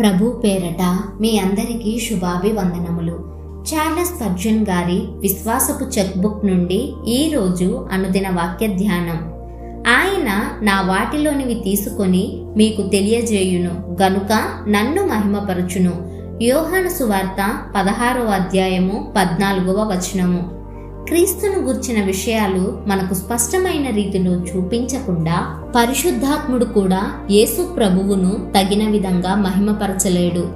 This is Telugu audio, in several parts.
ప్రభు పేరట మీ అందరికీ శుభాభివందనములు. చార్లెస్ పర్జున్ గారి విశ్వాసపు చెక్బుక్ నుండి ఈ రోజు అనుదిన వాక్య ధ్యానం. ఆయన నా వాటిలోనివి తీసుకొని మీకు తెలియజేయును. గనుక నన్ను మహిమపరచును. యోహాను సువార్త పదహారవ అధ్యాయము పద్నాలుగవ వచనము. క్రీస్తును గుర్చిన విషయాలు మనకు స్పష్టమైన రీతిలో చూపించకుండా పరిశుద్ధాత్ముడు కూడా యేసు ప్రభువును తగిన విధంగా మహిమపరచలేడు.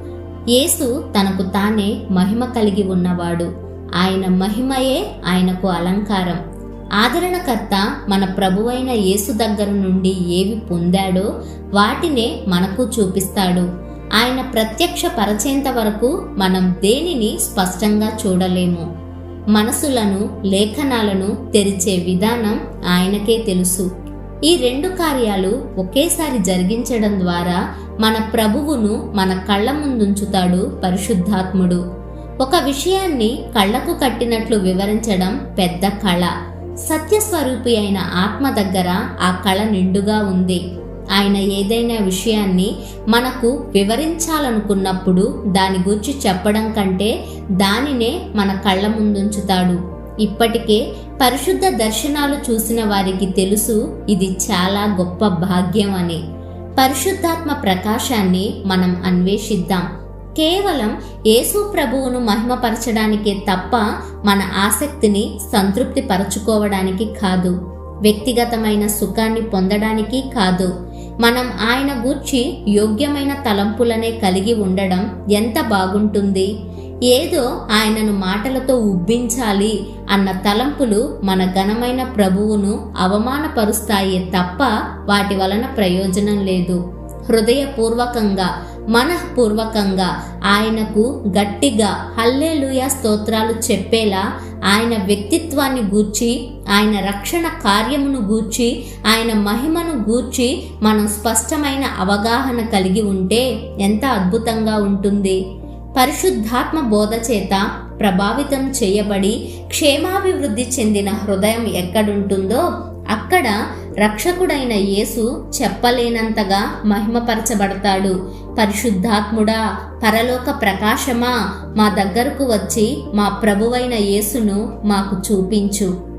యేసు తనకు తానే మహిమ కలిగి ఉన్నవాడు. ఆయన మహిమయే ఆయనకు అలంకారం. ఆదరణకర్త మన ప్రభువైన యేసు దగ్గర నుండి ఏవి పొందాడో వాటినే మనకు చూపిస్తాడు. ఆయన ప్రత్యక్ష పరచేంత వరకు మనం దేనిని స్పష్టంగా చూడలేము. మనసులను లేఖనాలను తెరిచే విధానం ఆయనకే తెలుసు. ఈ రెండు కార్యాలు ఒకేసారి జరిగించడం ద్వారా మన ప్రభువును మన కళ్ళ ముందుంచుతాడు పరిశుద్ధాత్ముడు. ఒక విషయాన్ని కళ్ళకు కట్టినట్లు వివరించడం పెద్ద కళ. సత్యస్వరూపి అయిన ఆత్మ దగ్గర ఆ కళ నిండుగా ఉంది. ఆయన ఏదైనా విషయాన్ని మనకు వివరించాలనుకున్నప్పుడు దాని గురించి చెప్పడం కంటే దానినే మన కళ్ళ ముందుంచుతాడు. ఇప్పటికే పరిశుద్ధ దర్శనాలు చూసిన వారికి తెలుసు ఇది చాలా గొప్ప భాగ్యం అని. పరిశుద్ధాత్మ ప్రకాశాన్ని మనం అన్వేషిద్దాం. కేవలం యేసు ప్రభువును మహిమపరచడానికే తప్ప మన ఆసక్తిని సంతృప్తి పరచుకోవడానికి కాదు. వ్యక్తిగతమైన సుఖాన్ని పొందడానికి కాదు. మనం ఆయన గూర్చి యోగ్యమైన తలంపులనే కలిగి ఉండడం ఎంత బాగుంటుంది? ఏదో ఆయనను మాటలతో ఉబ్బించాలి అన్న తలంపులు మన ఘనమైన ప్రభువును అవమానపరుస్తాయే తప్ప వాటి వలన ప్రయోజనం లేదు. హృదయపూర్వకంగా మనఃపూర్వకంగా ఆయనకు గట్టిగా హల్లేలుయ స్తోత్రాలు చెప్పేలా ఆయన వ్యక్తిత్వాన్ని గూర్చి ఆయన రక్షణ కార్యమును గూర్చి ఆయన మహిమను గూర్చి మనం స్పష్టమైన అవగాహన కలిగి ఉంటే ఎంత అద్భుతంగా ఉంటుంది. పరిశుద్ధాత్మ బోధ చేత ప్రభావితం చేయబడి క్షేమాభివృద్ధి చెందిన హృదయం ఎక్కడుంటుందో అక్కడ రక్షకుడైన యేసు చెప్పలేనంతగా మహిమపరచబడతాడు. పరిశుద్ధాత్ముడా పరలోక ప్రకాశమా మా దగ్గరకు వచ్చి మా ప్రభువైన యేసును మాకు చూపించు.